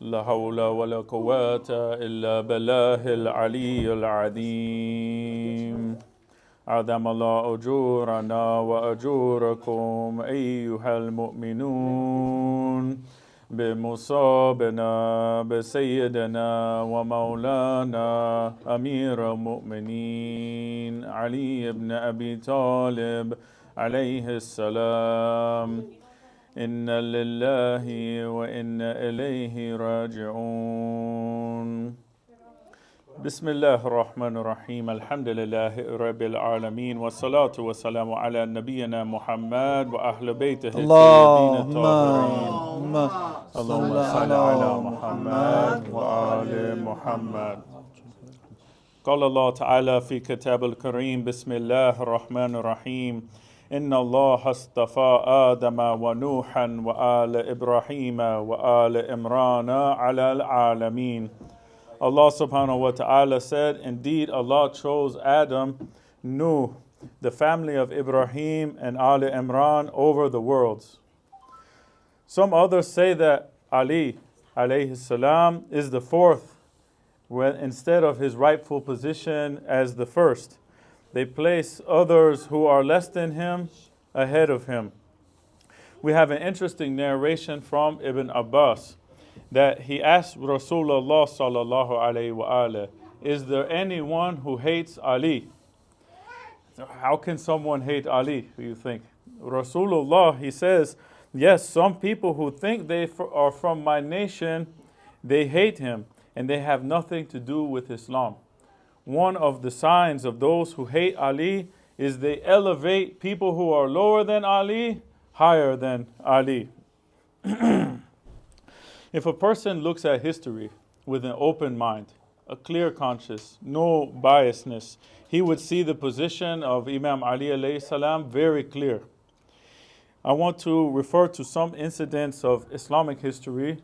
لا حول ولا قوة إلا بالله العلي العظيم. عظم الله أجورنا وأجوركم أيها المؤمنون. بمصابنا بسيدنا ومولانا أمير المؤمنين علي بن أبي طالب عليه السلام. إنا لله وإنا إليه راجعون. بسم الله الرحمن الرحيم. الحمد لله رب العالمين. والصلاة والسلام على نبينا محمد وأهل بيته الطيبين اللهم الطاهرين. اللهم اللهم صل على محمد وآل محمد. قال الله تعالى في كتاب الكريم بسم الله الرحمن الرحيم. إن الله اصطفى آدم ونوحا وآل إبراهيم وآل إمران على العالمين Allah subhanahu wa ta'ala said, Indeed, Allah chose Adam, Nuh, the family of Ibrahim and Ali Imran over the worlds. Some others say that Ali alayhi salam is the fourth when instead of his rightful position as the first. They place others who are less than him ahead of him. We have an interesting narration from Ibn Abbas that he asked Rasulullah sallallahu alayhi is there anyone who hates Ali? How can someone hate Ali, do you think? Rasulullah, he says, yes, some people who think they are from my nation, they hate him and they have nothing to do with Islam. One of the signs of those who hate Ali is they elevate people who are lower than Ali higher than Ali. if a person looks at history with an open mind, a clear conscience, no biasness, he would see the position of Imam Ali salam very clear. I want to refer to some incidents of Islamic history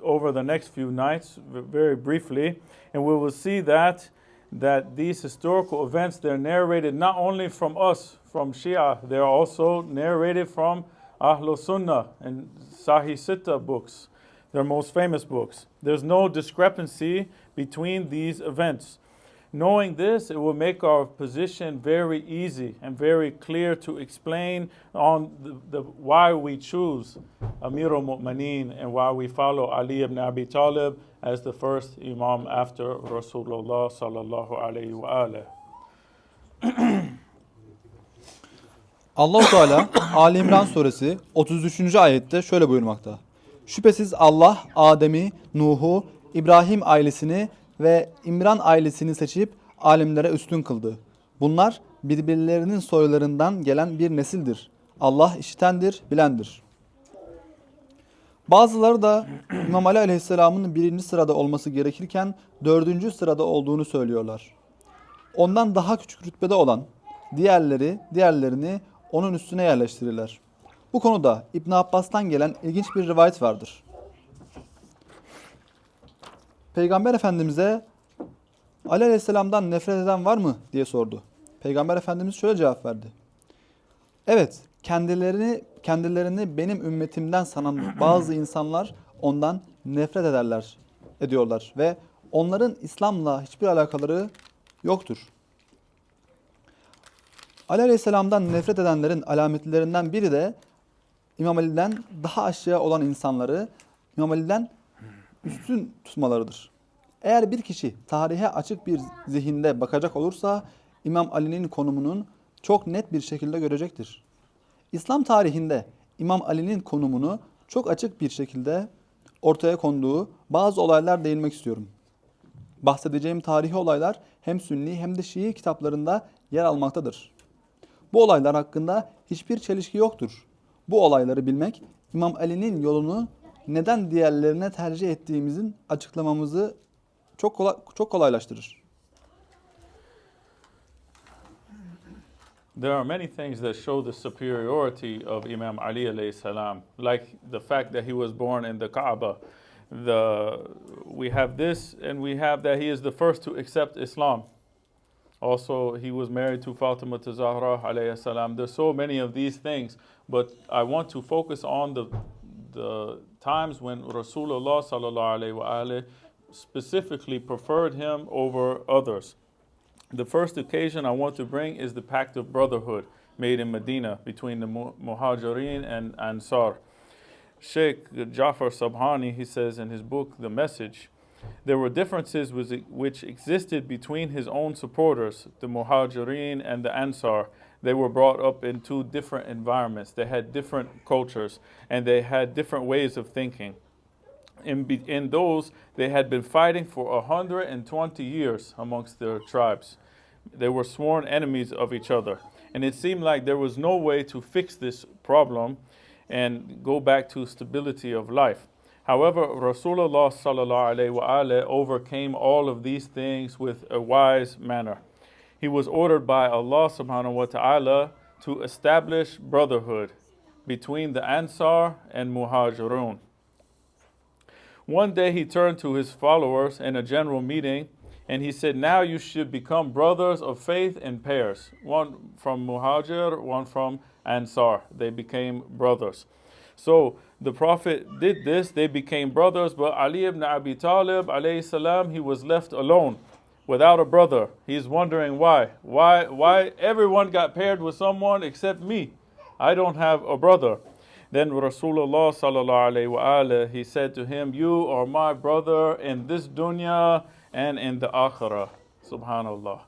over the next few nights very briefly and we will see that that these historical events they're narrated not only from us from Shia they're also narrated from Ahlul Sunnah and Sahih Sitta books their most famous books. There's no discrepancy between these events Knowing this, it will make our position very easy and very clear to explain on the, the why we choose Amir al-Mu'mineen and why we follow Ali ibn Abi Talib as the first Imam after Rasulullah sallallahu alayhi wa alihi. Allahu Teala Ali İmran suresi 33. ayette şöyle buyurmakta. Şüphesiz Allah Adem'i, Nuh'u, İbrahim ailesini ve İmran ailesini seçip alimlere üstün kıldı. Bunlar birbirlerinin soylarından gelen bir nesildir. Allah işitendir, bilendir. Bazıları da İmam Ali Aleyhisselam'ın birinci sırada olması gerekirken dördüncü sırada olduğunu söylüyorlar. Ondan daha küçük rütbede olan diğerleri diğerlerini onun üstüne yerleştirirler. Bu konuda İbn Abbas'tan gelen ilginç bir rivayet vardır. Peygamber Efendimiz'e Ali Aleyhisselam'dan nefret eden var mı diye sordu. Peygamber Efendimiz şöyle cevap verdi. Evet, kendilerini kendilerini benim ümmetimden sanan bazı insanlar ondan nefret ederler, ediyorlar ve onların İslam'la hiçbir alakaları yoktur. Ali Aleyhisselam'dan nefret edenlerin alametlerinden biri de İmam Ali'den daha aşağı olan insanları İmam Ali'den üstün tutmalarıdır. Eğer bir kişi tarihe açık bir zihinde bakacak olursa İmam Ali'nin konumunun çok net bir şekilde görecektir. İslam tarihinde İmam Ali'nin konumunu çok açık bir şekilde ortaya konduğu bazı olaylar değinmek istiyorum. Bahsedeceğim tarihi olaylar hem Sünni hem de Şii kitaplarında yer almaktadır. Bu olaylar hakkında hiçbir çelişki yoktur. Bu olayları bilmek İmam Ali'nin yolunu neden diğerlerine tercih ettiğimizin açıklamamızı çok kolay, çok kolaylaştırır. There are many things that show the superiority of Imam Ali alayhi salam, like the fact that he was born in the Kaaba. The, we have this, and we have that he is the first to accept Islam. Also, he was married to Fatima Zahra alayhi salam. There's so many of these things, but I want to focus on the, the times when Rasulullah sallallahu specifically preferred him over others. The first occasion I want to bring is the pact of brotherhood made in Medina between the Mu- Muhajirin and Ansar. Sheikh Jafar Sabhani, he says in his book, The Message, there were differences which existed between his own supporters, the Muhajirin and the Ansar. They were brought up in two different environments. They had different cultures and they had different ways of thinking. In, be, in those, they had been fighting for 120 years amongst their tribes. They were sworn enemies of each other. And it seemed like there was no way to fix this problem and go back to stability of life. However, Rasulullah overcame all of these things with a wise manner. He was ordered by Allah subhanahu wa ta'ala to establish brotherhood between the Ansar and Muhajirun. One day he turned to his followers in a general meeting and he said, Now you should become brothers of faith in pairs. One from Muhajir, one from Ansar. They became brothers. So the Prophet did this, they became brothers, but Ali ibn Abi Talib, alayhi salam, he was left alone without a brother. He's wondering why. Why why everyone got paired with someone except me? I don't have a brother. Then Rasulullah sallallahu he said to him, "You are my brother in this dunya and in the akhirah." Subhanallah.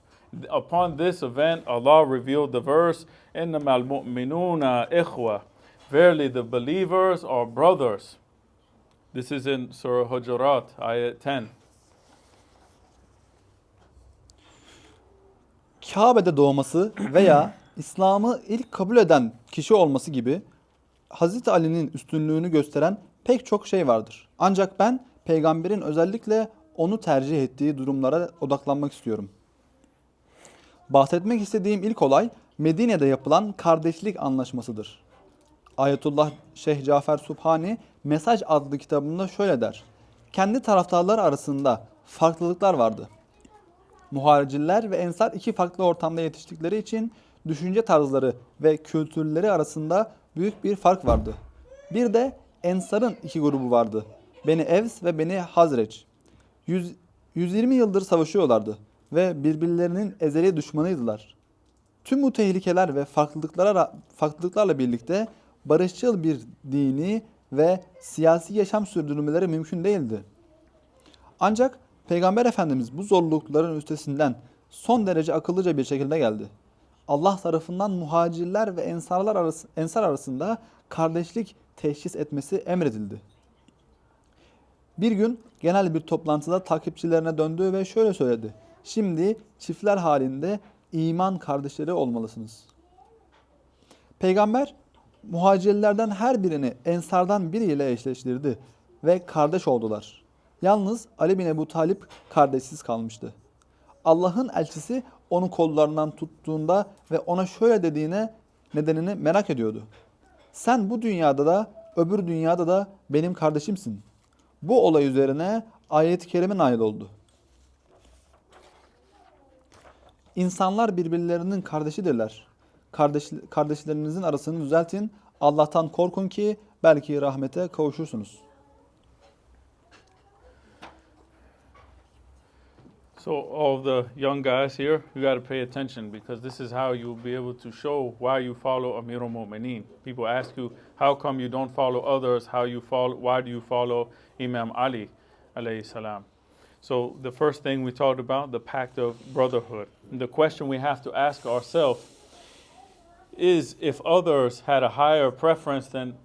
Upon this event, Allah revealed the verse, "Innamal mu'minuna ikhwa." Verily, the believers are brothers. This is in Surah Hujurat, ayat 10. Kabe'de doğması veya İslam'ı ilk kabul eden kişi olması gibi Hazreti Ali'nin üstünlüğünü gösteren pek çok şey vardır. Ancak ben peygamberin özellikle onu tercih ettiği durumlara odaklanmak istiyorum. Bahsetmek istediğim ilk olay Medine'de yapılan kardeşlik anlaşmasıdır. Ayetullah Şeyh Cafer Subhani Mesaj adlı kitabında şöyle der. Kendi taraftarlar arasında farklılıklar vardı. Muhariciller ve ensar iki farklı ortamda yetiştikleri için düşünce tarzları ve kültürleri arasında büyük bir fark vardı. Bir de ensarın iki grubu vardı. Beni Evs ve Beni Hazreç. Yüz- 120 yıldır savaşıyorlardı ve birbirlerinin ezeli düşmanıydılar. Tüm bu tehlikeler ve farklılıklara farklılıklarla birlikte barışçıl bir dini ve siyasi yaşam sürdürmeleri mümkün değildi. Ancak Peygamber Efendimiz bu zorlukların üstesinden son derece akıllıca bir şekilde geldi. Allah tarafından muhacirler ve ensarlar arası, ensar arasında kardeşlik teşhis etmesi emredildi. Bir gün genel bir toplantıda takipçilerine döndü ve şöyle söyledi. Şimdi çiftler halinde iman kardeşleri olmalısınız. Peygamber muhacirlerden her birini ensardan biriyle eşleştirdi ve kardeş oldular. Yalnız Ali bin Ebu Talip kardeşsiz kalmıştı. Allah'ın elçisi onu kollarından tuttuğunda ve ona şöyle dediğine nedenini merak ediyordu. Sen bu dünyada da öbür dünyada da benim kardeşimsin. Bu olay üzerine ayet-i kerime nail oldu. İnsanlar birbirlerinin kardeşidirler. Kardeş, kardeşlerinizin arasını düzeltin. Allah'tan korkun ki belki rahmete kavuşursunuz. So, all the young guys here, you got to pay attention because this is how you'll be able to show why you follow Amir al-Mu'mineen. People ask you, how come you don't follow others? How you follow? Why do you follow Imam Ali, alayhi salam? So, the first thing we talked about, the pact of brotherhood. The question we have to ask ourselves is if others had a higher preference than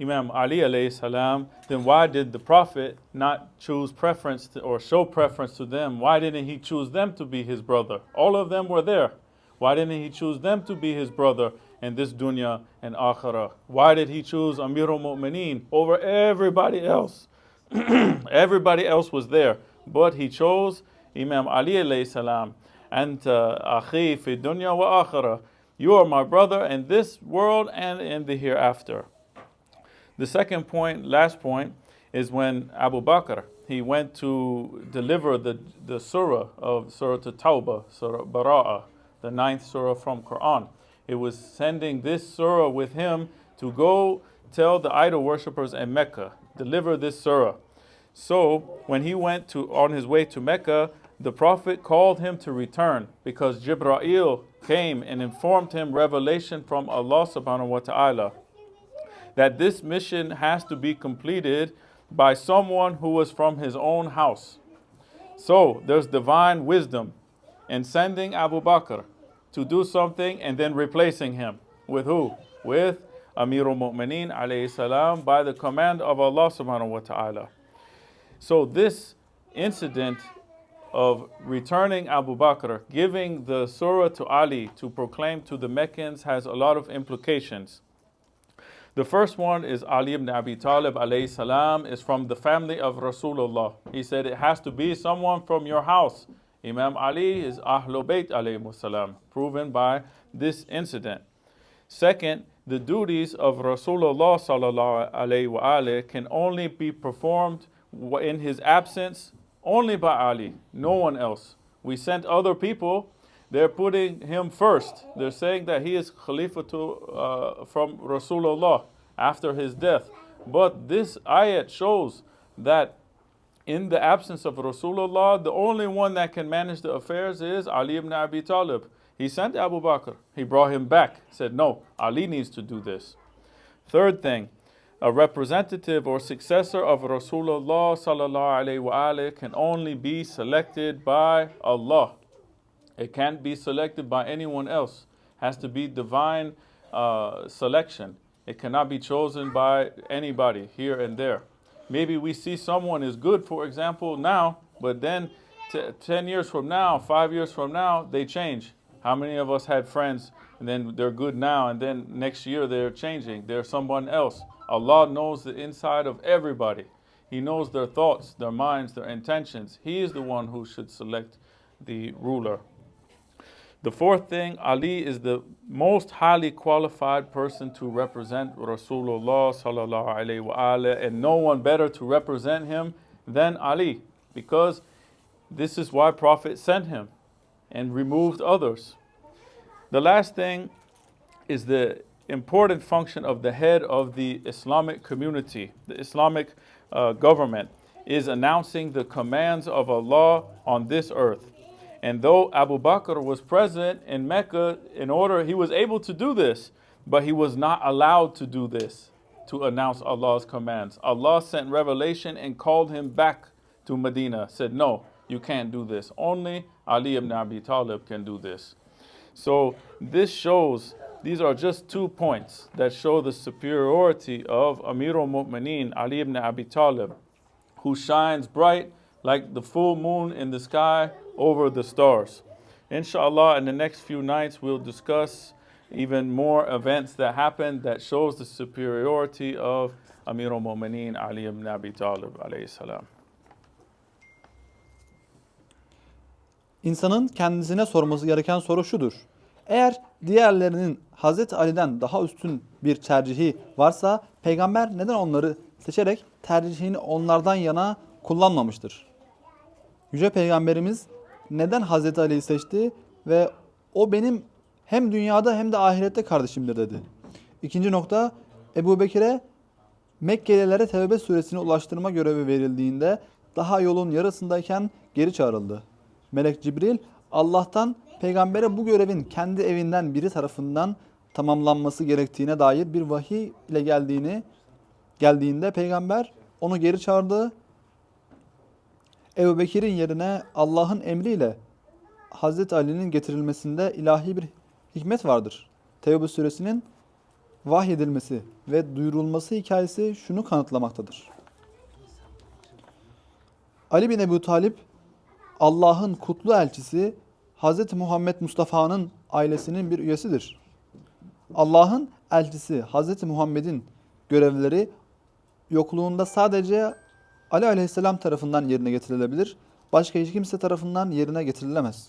Imam Ali alayhi salam, then why did the Prophet not choose preference to, or show preference to them? Why didn't he choose them to be his brother? All of them were there. Why didn't he choose them to be his brother in this dunya and akhirah? Why did he choose Amir al-Mu'mineen over everybody else? everybody else was there, but he chose Imam Ali alayhi salam. Anta uh, akhi fi dunya wa akhirah. You are my brother in this world and in the hereafter. The second point, last point, is when Abu Bakr he went to deliver the, the surah of Surah Tawbah, Surah Bara'ah, the ninth surah from Quran. It was sending this surah with him to go tell the idol worshippers in Mecca, deliver this surah. So when he went to on his way to Mecca, the Prophet called him to return because Jibra'il came and informed him revelation from Allah subhanahu wa ta'ala that this mission has to be completed by someone who was from his own house. So there's divine wisdom in sending Abu Bakr to do something and then replacing him with who? With Amirul Mu'mineen alayhi salam by the command of Allah subhanahu wa ta'ala. So this incident of returning Abu Bakr, giving the surah to Ali to proclaim to the Meccans has a lot of implications. The first one is Ali ibn Abi Talib alayhi salam is from the family of Rasulullah. He said it has to be someone from your house. Imam Ali is Ahlul Bayt alayhi salam, proven by this incident. Second, the duties of Rasulullah sallallahu alayhi wa can only be performed in his absence only by Ali, no one else. We sent other people, they're putting him first. They're saying that he is Khalifa to, uh, from Rasulullah after his death. But this ayat shows that in the absence of Rasulullah, the only one that can manage the affairs is Ali ibn Abi Talib. He sent Abu Bakr. He brought him back. Said, no, Ali needs to do this. Third thing, a representative or successor of Rasulullah sallallahu alaihi can only be selected by Allah. It can't be selected by anyone else. Has to be divine uh, selection. It cannot be chosen by anybody here and there. Maybe we see someone is good, for example, now, but then t- 10 years from now, five years from now, they change. How many of us had friends and then they're good now, and then next year they're changing? They're someone else. Allah knows the inside of everybody. He knows their thoughts, their minds, their intentions. He is the one who should select the ruler. The fourth thing, Ali is the most highly qualified person to represent Rasulullah sallallahu alaihi wasallam, and no one better to represent him than Ali, because this is why Prophet sent him and removed others. The last thing is the important function of the head of the Islamic community, the Islamic uh, government, is announcing the commands of Allah on this earth. And though Abu Bakr was present in Mecca in order, he was able to do this, but he was not allowed to do this to announce Allah's commands. Allah sent revelation and called him back to Medina, said, No, you can't do this. Only Ali ibn Abi Talib can do this. So this shows, these are just two points that show the superiority of Amir al-Mu'mineen, Ali ibn Abi Talib, who shines bright like the full moon in the sky over the stars. Inshallah, in the next few nights, we'll discuss even more events that happened that shows the superiority of Amir al-Mu'mineen, Ali ibn Abi Talib, alayhi salam. İnsanın kendisine sorması gereken soru şudur. Eğer diğerlerinin Hazreti Ali'den daha üstün bir tercihi varsa peygamber neden onları seçerek tercihini onlardan yana kullanmamıştır? Yüce Peygamberimiz neden Hazreti Ali'yi seçti ve o benim hem dünyada hem de ahirette kardeşimdir dedi. İkinci nokta Ebu Bekir'e Mekkelilere Tevbe suresini ulaştırma görevi verildiğinde daha yolun yarısındayken geri çağrıldı. Melek Cibril Allah'tan peygambere bu görevin kendi evinden biri tarafından tamamlanması gerektiğine dair bir vahiy ile geldiğini geldiğinde peygamber onu geri çağırdı. Ebu Bekir'in yerine Allah'ın emriyle Hazreti Ali'nin getirilmesinde ilahi bir hikmet vardır. Tevbe suresinin vahyedilmesi ve duyurulması hikayesi şunu kanıtlamaktadır. Ali bin Ebu Talip Allah'ın kutlu elçisi Hz. Muhammed Mustafa'nın ailesinin bir üyesidir. Allah'ın elçisi Hz. Muhammed'in görevleri yokluğunda sadece Ali aleyhisselam tarafından yerine getirilebilir. Başka hiç kimse tarafından yerine getirilemez.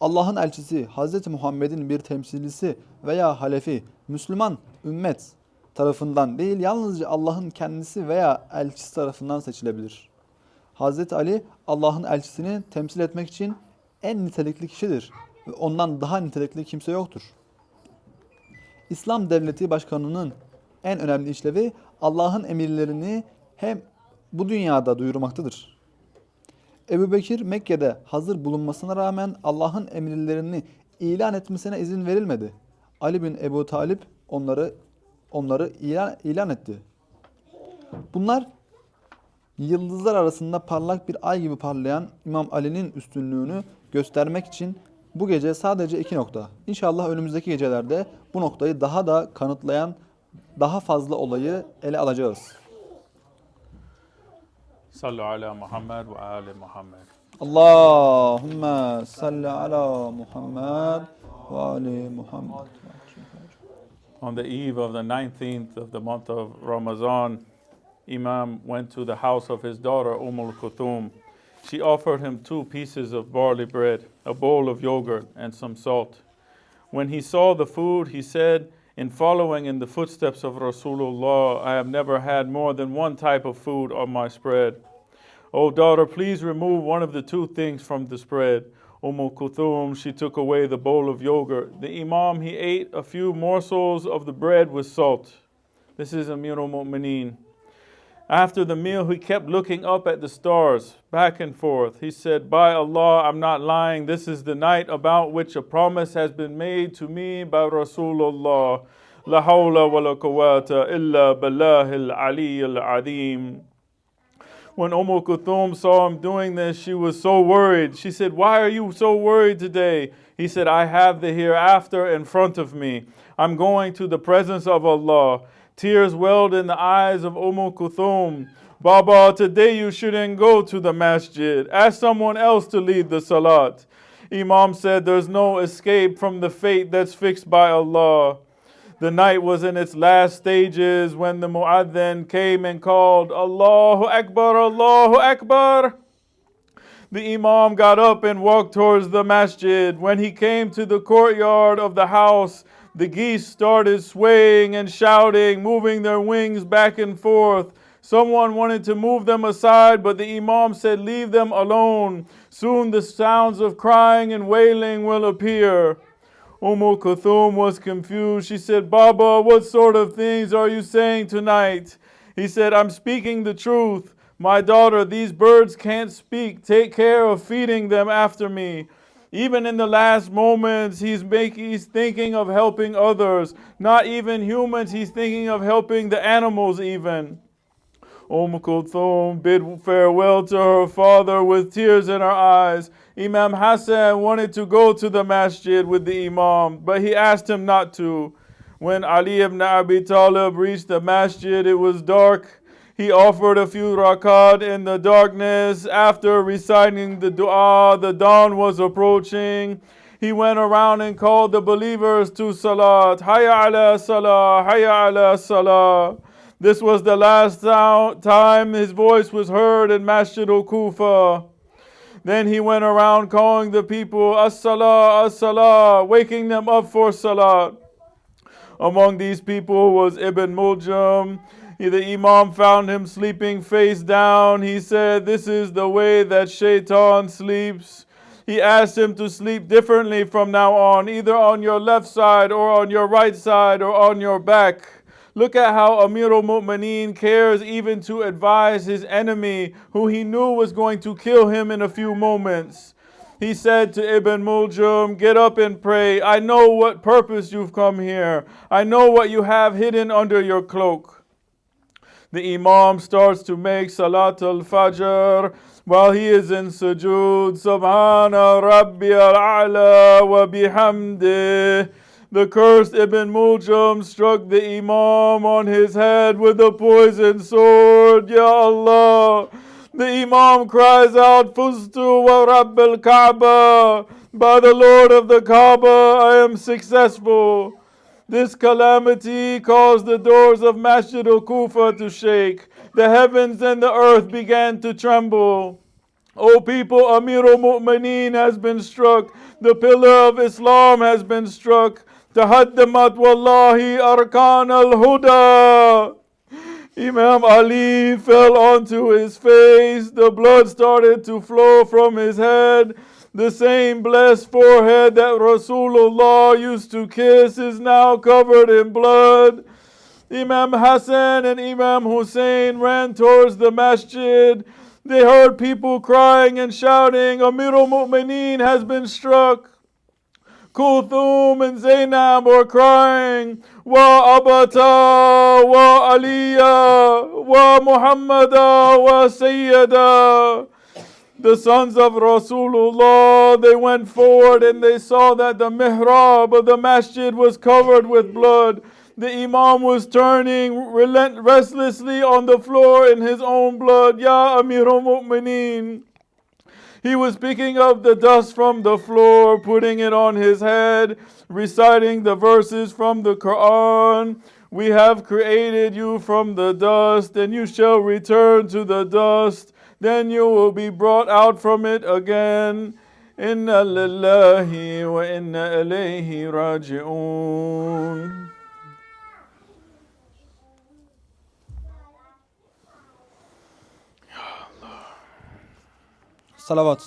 Allah'ın elçisi Hz. Muhammed'in bir temsilcisi veya halefi Müslüman ümmet tarafından değil yalnızca Allah'ın kendisi veya elçisi tarafından seçilebilir. Hz. Ali Allah'ın elçisini temsil etmek için en nitelikli kişidir ve ondan daha nitelikli kimse yoktur. İslam devleti başkanının en önemli işlevi Allah'ın emirlerini hem bu dünyada duyurmaktadır. Ebu Bekir Mekke'de hazır bulunmasına rağmen Allah'ın emirlerini ilan etmesine izin verilmedi. Ali bin Ebu Talip onları onları ilan, ilan etti. Bunlar yıldızlar arasında parlak bir ay gibi parlayan İmam Ali'nin üstünlüğünü göstermek için bu gece sadece iki nokta. İnşallah önümüzdeki gecelerde bu noktayı daha da kanıtlayan daha fazla olayı ele alacağız. Sallu ala Muhammad ve ali Muhammad. Allahümme salli ala Muhammed ve ali Muhammed. On the eve of the 19th of the month of Ramadan, Imam went to the house of his daughter Umm al-Kuthum. She offered him two pieces of barley bread, a bowl of yogurt, and some salt. When he saw the food, he said, In following in the footsteps of Rasulullah, I have never had more than one type of food on my spread. O daughter, please remove one of the two things from the spread. Umm Kuthum, she took away the bowl of yogurt. The Imam, he ate a few morsels of the bread with salt. This is Amir al Mu'mineen. After the meal, he kept looking up at the stars, back and forth. He said, By Allah, I'm not lying. This is the night about which a promise has been made to me by Rasulullah. La hawla wa la quwwata illa billahil aliyyil azim. When Umm Kuthum saw him doing this, she was so worried. She said, Why are you so worried today? He said, I have the hereafter in front of me. I'm going to the presence of Allah. Tears welled in the eyes of Umm Kuthum. Baba, today you shouldn't go to the masjid. Ask someone else to lead the salat. Imam said, There's no escape from the fate that's fixed by Allah. The night was in its last stages when the mu'adhin came and called, Allahu Akbar, Allahu Akbar. The Imam got up and walked towards the masjid. When he came to the courtyard of the house, the geese started swaying and shouting, moving their wings back and forth. Someone wanted to move them aside, but the Imam said, Leave them alone. Soon the sounds of crying and wailing will appear. Umm Kuthum was confused. She said, Baba, what sort of things are you saying tonight? He said, I'm speaking the truth. My daughter, these birds can't speak. Take care of feeding them after me. Even in the last moments, he's he's thinking of helping others. Not even humans, he's thinking of helping the animals even. Umm Kulthum bid farewell to her father with tears in her eyes. Imam Hassan wanted to go to the masjid with the Imam, but he asked him not to. When Ali ibn Abi Talib reached the masjid, it was dark. He offered a few rakat in the darkness. After reciting the dua, the dawn was approaching. He went around and called the believers to salat. Hayya ala salah, hayya ala salah. This was the last time his voice was heard in Masjid al-Kufa. Then he went around calling the people, As-salah, as-salah, waking them up for salat. Among these people was Ibn Muljam. The Imam found him sleeping face down. He said, This is the way that shaitan sleeps. He asked him to sleep differently from now on, either on your left side or on your right side or on your back. Look at how Amir al Mu'mineen cares even to advise his enemy, who he knew was going to kill him in a few moments. He said to Ibn Muljum, Get up and pray. I know what purpose you've come here. I know what you have hidden under your cloak. The Imam starts to make Salat al Fajr while he is in sujood. Subhana Rabbi al A'la wa bihamdih. The cursed Ibn Muljam struck the Imam on his head with a poisoned sword. Ya Allah. The Imam cries out, Fustu wa Rabbil Kaaba. By the Lord of the Kaaba, I am successful. This calamity caused the doors of Masjid al Kufa to shake. The heavens and the earth began to tremble. O people, Amir al Mu'mineen has been struck. The pillar of Islam has been struck. Wallahi arkan al huda. Imam Ali fell onto his face. The blood started to flow from his head. The same blessed forehead that Rasulullah used to kiss is now covered in blood. Imam Hassan and Imam Hussein ran towards the masjid. They heard people crying and shouting, Amir al-Mu'mineen has been struck. Kulthum and Zainab were crying, Wa Abata, Wa Aliya, Wa Muhammada, Wa Sayyida. The sons of Rasulullah, they went forward and they saw that the mihrab of the masjid was covered with blood. The Imam was turning relent- restlessly on the floor in his own blood. Ya Amir al-Mu'mineen. He was picking up the dust from the floor, putting it on his head, reciting the verses from the Quran. We have created you from the dust, and you shall return to the dust. Then you will be brought out from it again. Inna lillahi wa inna ilayhi raji'un. Salavat.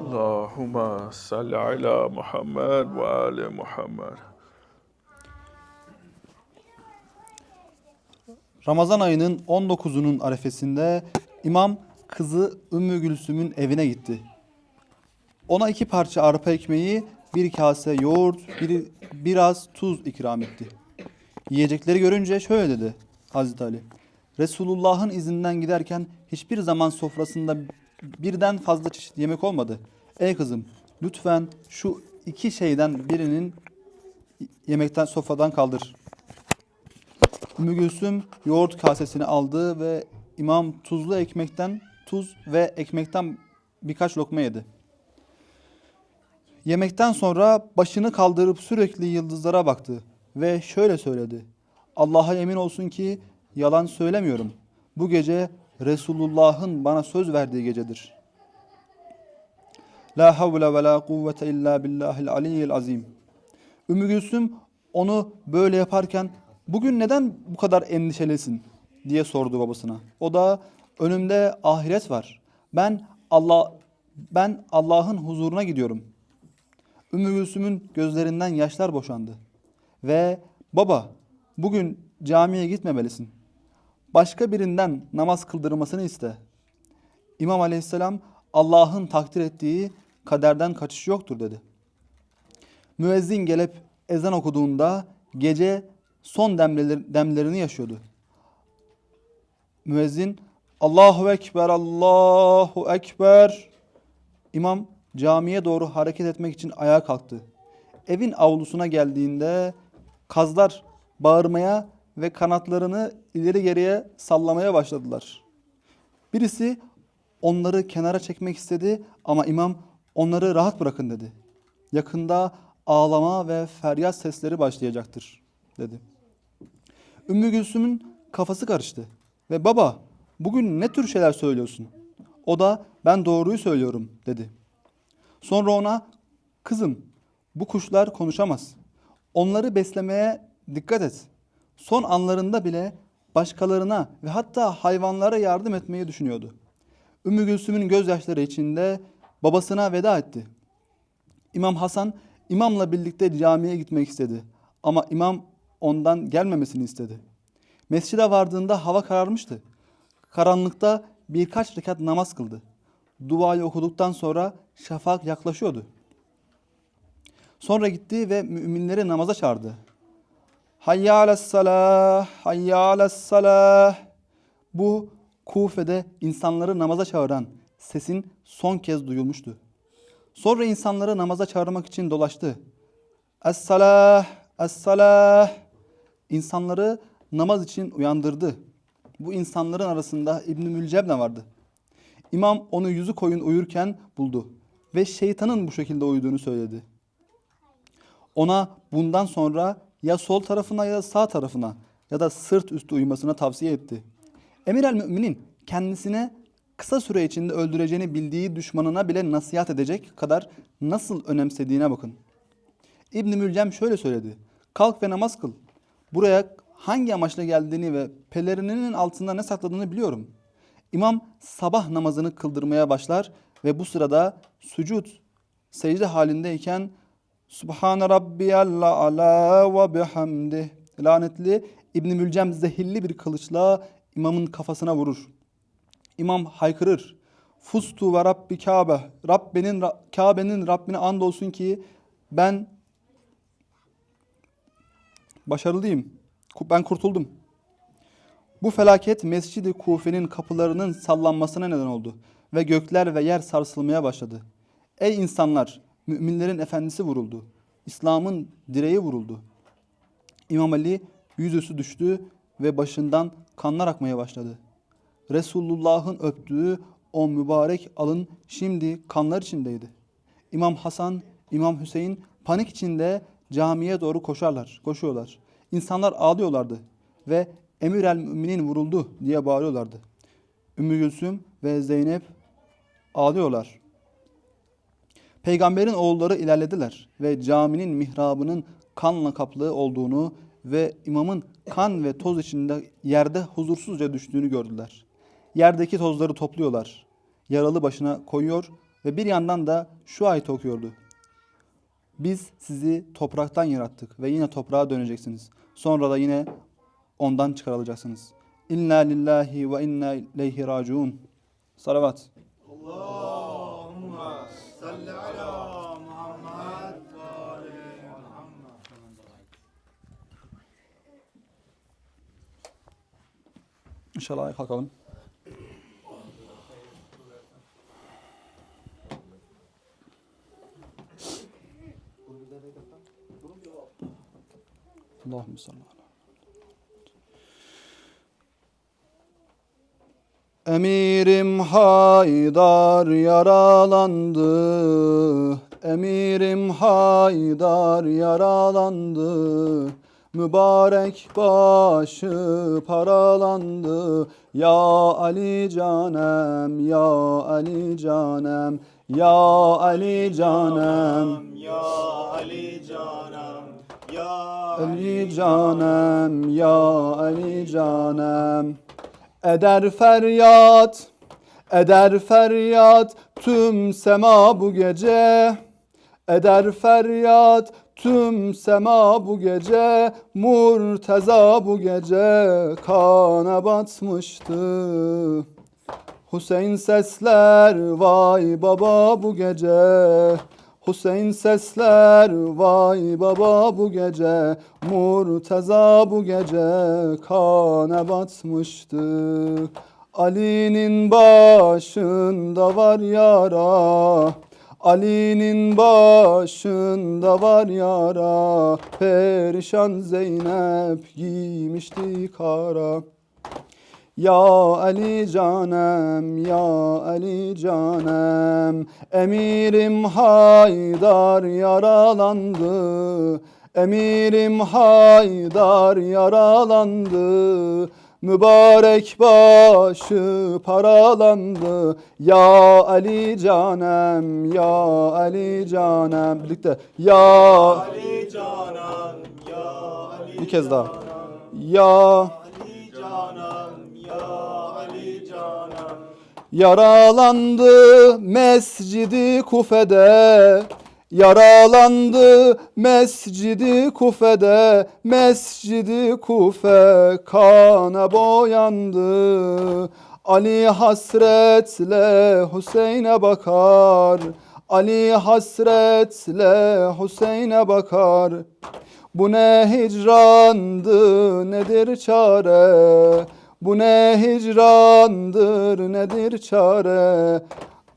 Allahumma salli ala Muhammad wa ali Muhammad. Ramazan ayının 19'unun arefesinde imam kızı Ümmü Gülsüm'ün evine gitti. Ona iki parça arpa ekmeği, bir kase yoğurt, bir, biraz tuz ikram etti. Yiyecekleri görünce şöyle dedi Hazreti Ali. Resulullah'ın izinden giderken hiçbir zaman sofrasında birden fazla çeşit yemek olmadı. Ey kızım lütfen şu iki şeyden birinin yemekten sofradan kaldır. Ümmü Gülsüm yoğurt kasesini aldı ve imam tuzlu ekmekten tuz ve ekmekten birkaç lokma yedi. Yemekten sonra başını kaldırıp sürekli yıldızlara baktı ve şöyle söyledi. Allah'a emin olsun ki yalan söylemiyorum. Bu gece Resulullah'ın bana söz verdiği gecedir. La havle ve la kuvvete illa billahil aliyyil azim. Ümmü Gülsüm onu böyle yaparken bugün neden bu kadar endişelisin diye sordu babasına. O da önümde ahiret var. Ben Allah ben Allah'ın huzuruna gidiyorum. Ümmü Gülsüm'ün gözlerinden yaşlar boşandı. Ve baba bugün camiye gitmemelisin. Başka birinden namaz kıldırmasını iste. İmam Aleyhisselam Allah'ın takdir ettiği kaderden kaçış yoktur dedi. Müezzin gelip ezan okuduğunda gece son demlerini yaşıyordu. Müezzin Allahu Ekber, Allahu Ekber. İmam camiye doğru hareket etmek için ayağa kalktı. Evin avlusuna geldiğinde kazlar bağırmaya ve kanatlarını ileri geriye sallamaya başladılar. Birisi onları kenara çekmek istedi ama imam onları rahat bırakın dedi. Yakında ağlama ve feryat sesleri başlayacaktır dedi. Ümmü Gülsüm'ün kafası karıştı ve baba bugün ne tür şeyler söylüyorsun? O da ben doğruyu söylüyorum dedi. Sonra ona kızım bu kuşlar konuşamaz. Onları beslemeye dikkat et. Son anlarında bile başkalarına ve hatta hayvanlara yardım etmeyi düşünüyordu. Ümmü Gülsüm'ün gözyaşları içinde babasına veda etti. İmam Hasan imamla birlikte camiye gitmek istedi. Ama imam ondan gelmemesini istedi. Mescide vardığında hava kararmıştı. Karanlıkta birkaç rekat namaz kıldı. Duayı okuduktan sonra şafak yaklaşıyordu. Sonra gitti ve müminleri namaza çağırdı. Hayya salah, hayya salah. Bu Kufe'de insanları namaza çağıran sesin son kez duyulmuştu. Sonra insanları namaza çağırmak için dolaştı. Es-salah. İnsanları namaz için uyandırdı. Bu insanların arasında İbn-i Mülcem de vardı. İmam onu yüzü koyun uyurken buldu ve şeytanın bu şekilde uyuduğunu söyledi. Ona bundan sonra ya sol tarafına ya da sağ tarafına ya da sırt üstü uyumasına tavsiye etti. Emir el müminin kendisine kısa süre içinde öldüreceğini bildiği düşmanına bile nasihat edecek kadar nasıl önemsediğine bakın. İbn-i Mülcem şöyle söyledi. Kalk ve namaz kıl. Buraya hangi amaçla geldiğini ve pelerininin altında ne sakladığını biliyorum. İmam sabah namazını kıldırmaya başlar ve bu sırada sücud, secde halindeyken Subhane rabbiyal ala ve bihamdih lanetli İbn Mülcem zehirli bir kılıçla imamın kafasına vurur. İmam haykırır. Fustu ve Rabbi Kabe. Rabbenin Kabe'nin Rabbine andolsun ki ben başarılıyım. Ben kurtuldum. Bu felaket Mescid-i Kufe'nin kapılarının sallanmasına neden oldu ve gökler ve yer sarsılmaya başladı. Ey insanlar, müminlerin efendisi vuruldu. İslam'ın direği vuruldu. İmam Ali yüzüstü düştü ve başından kanlar akmaya başladı. Resulullah'ın öptüğü o mübarek alın şimdi kanlar içindeydi. İmam Hasan, İmam Hüseyin panik içinde camiye doğru koşarlar, koşuyorlar. İnsanlar ağlıyorlardı ve Emir el Müminin vuruldu diye bağırıyorlardı. Ümmü Gülsüm ve Zeynep ağlıyorlar. Peygamberin oğulları ilerlediler ve caminin mihrabının kanla kaplı olduğunu ve imamın kan ve toz içinde yerde huzursuzca düştüğünü gördüler. Yerdeki tozları topluyorlar. Yaralı başına koyuyor ve bir yandan da şu ayet okuyordu. Biz sizi topraktan yarattık ve yine toprağa döneceksiniz. Sonra da yine ondan çıkarılacaksınız. İnna lillahi ve inna ileyhi raciun. Salavat. İnşallah ayağa kalkalım. Allahümme salli ala. Emirim Haydar yaralandı. Emirim Haydar yaralandı. Mübarek başı paralandı. Ya Ali canem, ya Ali canem, ya Ali canem. Ya Ali canım, Ali canem, ya Ali canem. Eder feryat, eder feryat tüm sema bu gece. Eder feryat tüm sema bu gece. Murteza bu gece kana batmıştı. Hüseyin sesler vay baba bu gece. Hüseyin sesler vay baba bu gece Murteza bu gece kana batmıştı. Ali'nin başında var yara Ali'nin başında var yara Perişan Zeynep giymişti kara ya Ali canem, ya Ali canem, emirim Haydar yaralandı. Emirim Haydar yaralandı. Mübarek başı paralandı. Ya Ali canem, ya Ali canem. Birlikte. Ya Ali canım, ya Ali bir kez daha. Ya Ali canım. Yaralandı mescidi Kufe'de. Yaralandı mescidi Kufe'de. Mescidi Kufe kana boyandı. Ali hasretle Hüseyin'e bakar. Ali hasretle Hüseyin'e bakar. Bu ne hicrandı nedir çare Bu ne hicrandır nedir çare?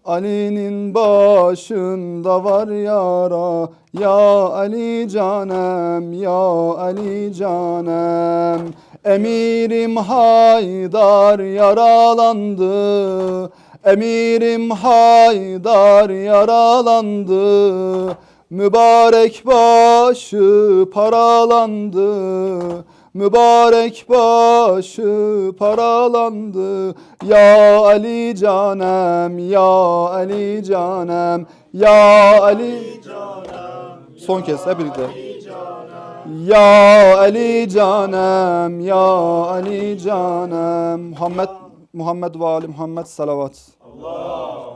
Ali'nin başında var yara. Ya Ali canem ya Ali canem. Emirim Haydar yaralandı. Emirim Haydar yaralandı. Mübarek başı paralandı Mübarek başı paralandı. Ya Ali canem ya Ali canem Ya Ali Son kez hep birlikte. Ya Ali canem ya Ali canem. Muhammed Muhammed ve Ali Muhammed salavat. Allah